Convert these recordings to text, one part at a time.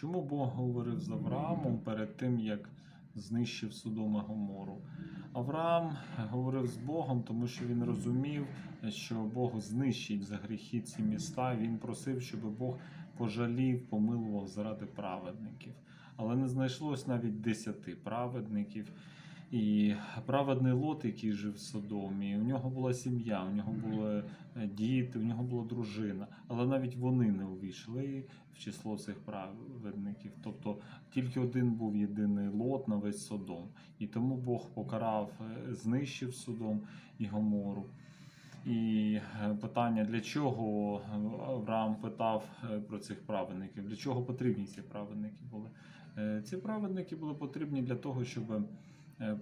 Чому Бог говорив з Авраамом перед тим, як знищив Содом і Гомору? Авраам говорив з Богом, тому що він розумів, що Бог знищить за гріхи ці міста. Він просив, щоб Бог пожалів, помилував заради праведників. Але не знайшлось навіть десяти праведників. І праведний лот, який жив в Содомі, у нього була сім'я, у нього були діти, у нього була дружина. Але навіть вони не увійшли в число цих праведників. Тобто тільки один був єдиний лот на весь Содом. І тому Бог покарав, е, знищив Содом і Гомору. І е, питання, для чого Авраам питав е, про цих праведників, для чого потрібні ці праведники були? Е, Ці праведники були потрібні для того, щоб е,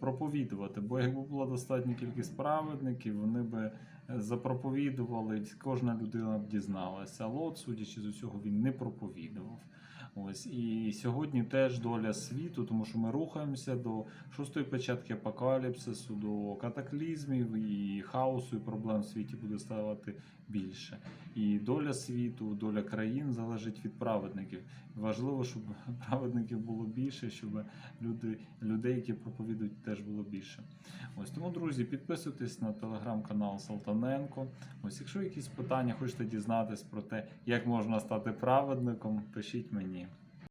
проповідувати. Бо якби була достатня кількість праведників, вони би е, запроповідували, кожна людина б дізналася. А Лот, судячи з усього, він не проповідував. Ось і сьогодні теж доля світу, тому що ми рухаємося до шостої початки апокаліпсису, до катаклізмів і хаосу, і проблем в світі буде ставати більше. І доля світу, доля країн залежить від праведників. Важливо, щоб праведників було більше, щоб люди, людей, які проповідують, теж було більше. Ось тому, друзі, підписуйтесь на телеграм-канал Салтаненко. Ось, якщо якісь питання хочете дізнатись про те, як можна стати праведником, пишіть мені.